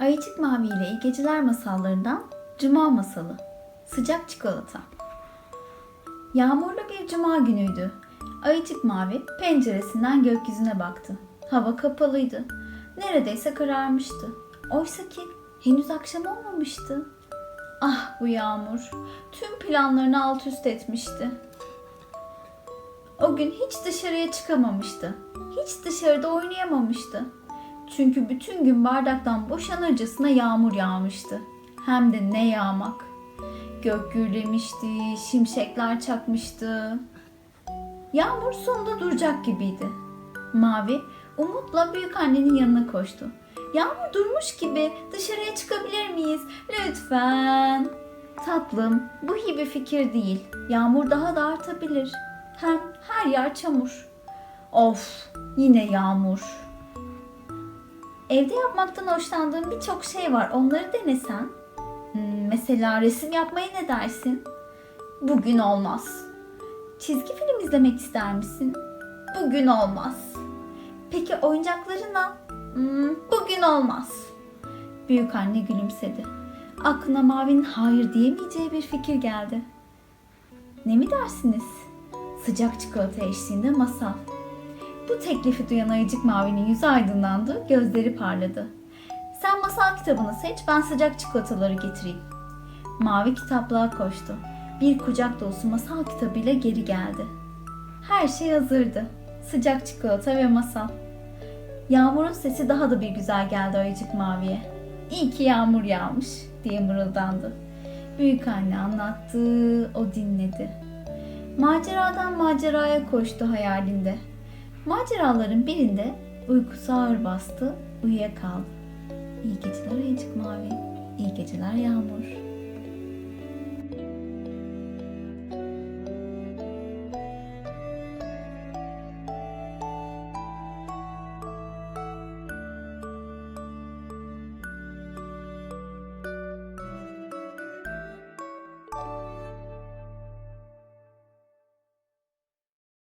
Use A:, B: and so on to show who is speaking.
A: Ayıcık Mavi ile İyi Geceler masallarından Cuma Masalı Sıcak Çikolata Yağmurlu bir cuma günüydü. Ayıcık Mavi penceresinden gökyüzüne baktı. Hava kapalıydı. Neredeyse kararmıştı. Oysa ki henüz akşam olmamıştı. Ah bu yağmur. Tüm planlarını alt üst etmişti. O gün hiç dışarıya çıkamamıştı. Hiç dışarıda oynayamamıştı. Çünkü bütün gün bardaktan boşanırcasına yağmur yağmıştı. Hem de ne yağmak. Gök gürlemişti, şimşekler çakmıştı. Yağmur sonunda duracak gibiydi. Mavi umutla büyük annenin yanına koştu. Yağmur durmuş gibi dışarıya çıkabilir miyiz? Lütfen. Tatlım, bu iyi bir fikir değil. Yağmur daha da artabilir. Hem her yer çamur. Of, yine yağmur. Evde yapmaktan hoşlandığım birçok şey var. Onları denesen. Hmm, mesela resim yapmaya ne dersin? Bugün olmaz. Çizgi film izlemek ister misin? Bugün olmaz. Peki oyuncaklarına? Hmm, bugün olmaz. Büyük anne gülümsedi. Aklına Mavi'nin hayır diyemeyeceği bir fikir geldi. Ne mi dersiniz? Sıcak çikolata eşliğinde masal. Bu teklifi duyan ayıcık mavinin yüzü aydınlandı, gözleri parladı. Sen masal kitabını seç, ben sıcak çikolataları getireyim. Mavi kitaplığa koştu. Bir kucak dolusu masal kitabıyla geri geldi. Her şey hazırdı. Sıcak çikolata ve masal. Yağmurun sesi daha da bir güzel geldi ayıcık maviye. İyi ki yağmur yağmış diye mırıldandı. Büyük anne anlattı, o dinledi. Maceradan maceraya koştu hayalinde. Maceraların birinde uykusu ağır bastı, uyuyakaldı. İyi geceler ayıcık mavi, iyi geceler yağmur.